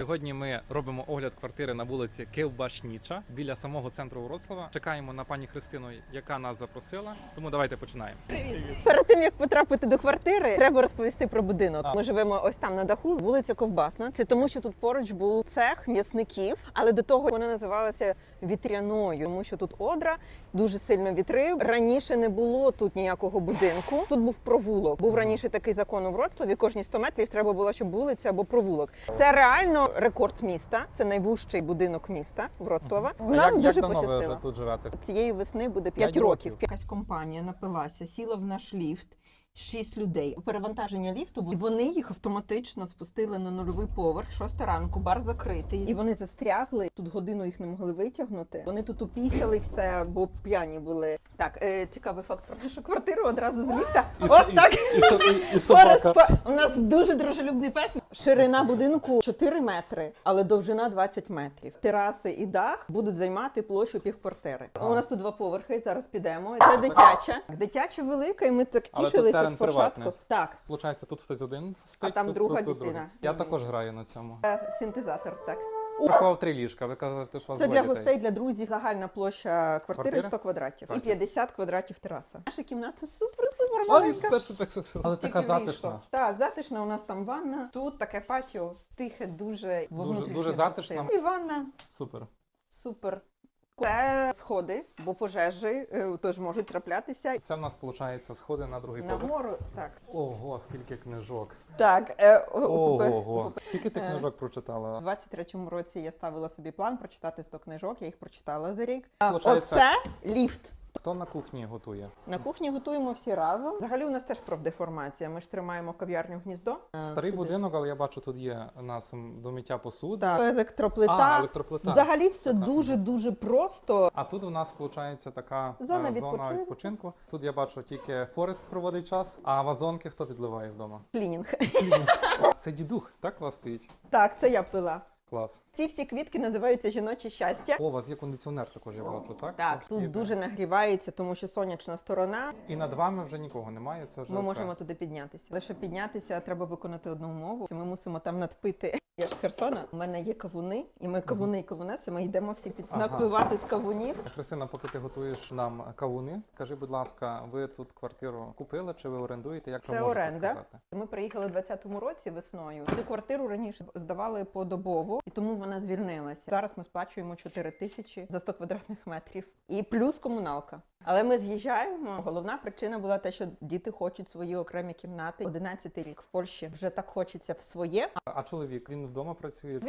Сьогодні ми робимо огляд квартири на вулиці Кивбашніча біля самого центру Вроцлава. Чекаємо на пані Христину, яка нас запросила. Тому давайте починаємо. Привіт. Перед тим як потрапити до квартири, треба розповісти про будинок. А. Ми живемо ось там на даху, вулиця Ковбасна. Це тому, що тут поруч був цех м'ясників, але до того вона називалася вітряною, тому що тут одра дуже сильно вітрив. Раніше не було тут ніякого будинку. Тут був провулок. Був раніше такий закон у Вроцлаві. Кожні 100 метрів треба було, щоб вулиця або провулок. Це реально рекорд міста. Це найвужчий будинок міста Вроцлава. А Нам як, дуже як давно ви пощастило. вже тут живете? Цієї весни буде 5 П'ять років. років. Якась компанія напилася, сіла в наш ліфт. Шість людей. Перевантаження ліфту, і вони їх автоматично спустили на нульовий поверх. Шоста ранку, бар закритий. І вони застрягли. Тут годину їх не могли витягнути. Вони тут упісяли все, бо п'яні були. Так, е, цікавий факт про нашу квартиру одразу з ліфта. І, От і- так. і, со- і, і собака. У нас дуже дружелюбний пес. Ширина будинку 4 метри, але довжина 20 метрів. Тераси і дах будуть займати площу півквартири. У нас тут два поверхи. Зараз підемо. Це дитяча. Дитяча велика, і ми так Але тут тішилися спочатку. приватний. Так, Получається, тут хтось один спить, А там тут, друга тут, тут дитина. другий. Я також граю на цьому. е, синтезатор. Так. Рахував три ліжка. Ви кажете, що вас Це для дітей. гостей, для друзів. Загальна площа квартири Квартири? 100 квадратів і Так. 50 квадратів тераса. Наша кімната супер супер маленька. перше так Але така затишна. Так, затишна. У нас там ванна. Тут таке патіо, тихе, дуже дуже затишно. частина. І ванна Супер. супер. Це сходи, бо пожежі тож теж можуть траплятися. Це в нас виходить сходи на другий На гору, так. Ого, скільки книжок. Так, е, Ого. Скільки ти Е. книжок прочитала? У 23-му році я ставила собі план прочитати 100 книжок, я їх прочитала за рік. Получається- Оце ліфт. Хто на кухні готує? На кухні готуємо всі разом. Взагалі у нас теж профдеформація. Ми ж тримаємо кав'ярню гніздо. Е, Старий сюди. будинок, але я бачу, тут є у нас до миття посуди. Так, електроплита. А, електроплита. Взагалі все дуже дуже просто. А тут у нас виходить така е, Зона зона відпочинку. відпочинку. Тут я бачу тільки Форест проводить час, а вазонки хто підливає вдома? Клінінг. Це дідух, так у вас стоїть? Так, це я пила. Клас. Ці всі квітки називаються жіноче щастя. О, у вас є кондиціонер також, я бачу, так? Так, тут дуже нагрівається, тому що сонячна сторона. І над вами вже нікого немає. Це вже Ми все. можемо туди піднятися. Щоб піднятися, треба виконати одну умову. Ми мусимо там надпити. Я ж з Херсона. У мене є кавуни, і ми кавуни і кавунеси. Ми йдемо всі під Ага. напивати з кавунів. Христина, поки ти готуєш нам кавуни, скажи, будь ласка, ви тут квартиру купили чи ви орендуєте? Як ви Це можете оренда. сказати? Ми приїхали у 20-му році весною. Цю квартиру раніше здавали подобово, і тому вона звільнилася. Зараз ми сплачуємо 4 тисячі за 100 квадратних метрів і плюс комуналка. Але ми з'їжджаємо. Головна причина була те, що діти хочуть свої окремі кімнати. 11 рік в Польщі вже так хочеться в своє. А чоловік він вдома працює?